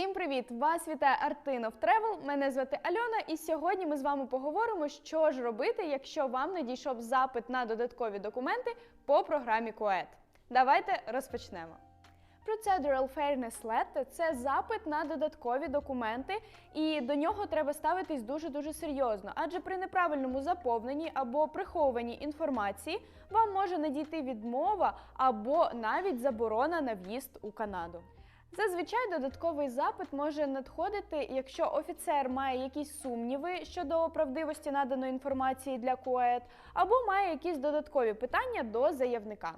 Всім привіт! Вас вітає Артинов Тревел. Мене звати Альона, і сьогодні ми з вами поговоримо, що ж робити, якщо вам надійшов запит на додаткові документи по програмі КОЕД. Давайте розпочнемо. Procedural Fairness Letter – це запит на додаткові документи, і до нього треба ставитись дуже-дуже серйозно, адже при неправильному заповненні або прихованій інформації вам може надійти відмова або навіть заборона на в'їзд у Канаду. Зазвичай додатковий запит може надходити, якщо офіцер має якісь сумніви щодо правдивості наданої інформації для КОЕД, або має якісь додаткові питання до заявника.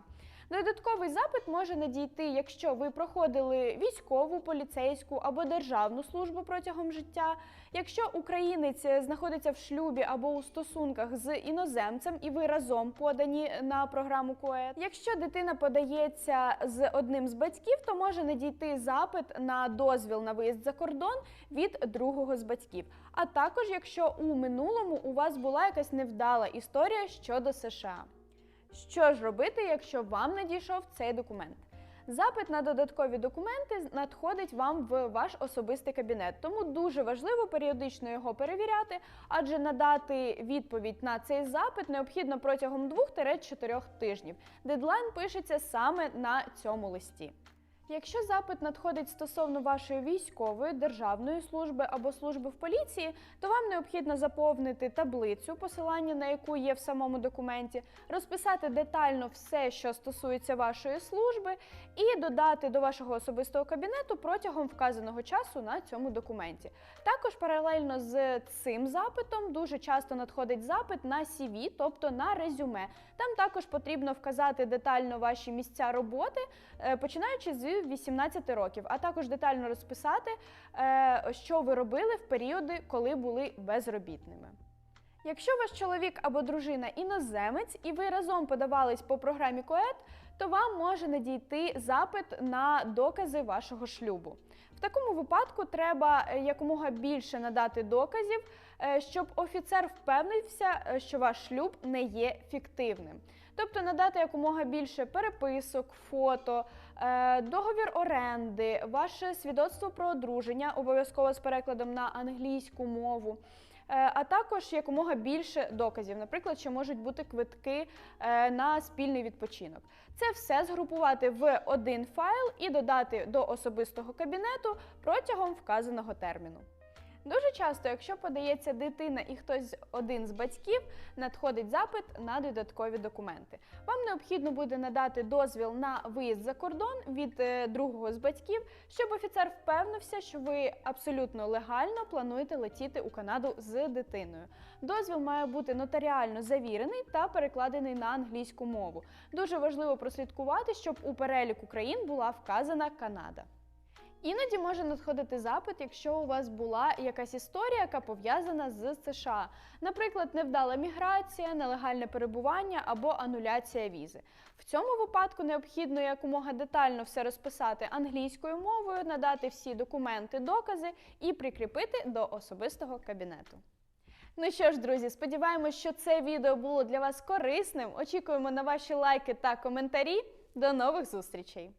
Додатковий запит може надійти, якщо ви проходили військову, поліцейську або державну службу протягом життя, якщо українець знаходиться в шлюбі або у стосунках з іноземцем і ви разом подані на програму КОЕД. Якщо дитина подається з одним з батьків, то може надійти запит на дозвіл на виїзд за кордон від другого з батьків. А також, якщо у минулому у вас була якась невдала історія щодо США. Що ж робити, якщо вам надійшов цей документ? Запит на додаткові документи надходить вам в ваш особистий кабінет, тому дуже важливо періодично його перевіряти, адже надати відповідь на цей запит необхідно протягом 2-4 тижнів. Дедлайн пишеться саме на цьому листі. Якщо запит надходить стосовно вашої військової, державної служби або служби в поліції, то вам необхідно заповнити таблицю, посилання на яку є в самому документі, розписати детально все, що стосується вашої служби, і додати до вашого особистого кабінету протягом вказаного часу на цьому документі. Також паралельно з цим запитом дуже часто надходить запит на CV, тобто на резюме. Там також потрібно вказати детально ваші місця роботи, е, починаючи з 18 років, а також детально розписати, е, що ви робили в періоди, коли були безробітними. Якщо ваш чоловік або дружина іноземець і ви разом подавались по програмі КОЕД, то вам може надійти запит на докази вашого шлюбу. В такому випадку треба е, якомога більше надати доказів, е, щоб офіцер впевнився, що ваш шлюб не є фіктивним. Тобто надати якомога більше переписок, фото, е, договір оренди, ваше свідоцтво про одруження, обов'язково з перекладом на англійську мову. Е, А також якомога більше доказів, наприклад, що можуть бути квитки е, на спільний відпочинок. Це все згрупувати в один файл і додати до особистого кабінету протягом вказаного терміну. Дуже часто, якщо подається дитина і хтось один з батьків, надходить запит на додаткові документи. Вам необхідно буде надати дозвіл на виїзд за кордон від е, другого з батьків, щоб офіцер впевнився, що ви абсолютно легально плануєте летіти у Канаду з дитиною. Дозвіл має бути нотаріально завірений та перекладений на англійську мову. Дуже важливо прослідкувати, щоб у переліку країн була вказана Канада. Іноді може надходити запит, якщо у вас була якась історія, яка пов'язана з США, наприклад, невдала міграція, нелегальне перебування або ануляція візи. В цьому випадку необхідно якомога детально все розписати англійською мовою, надати всі документи, докази і прикріпити до особистого кабінету. Ну що ж, друзі, сподіваємось, що це відео було для вас корисним. Очікуємо на ваші лайки та коментарі. До нових зустрічей!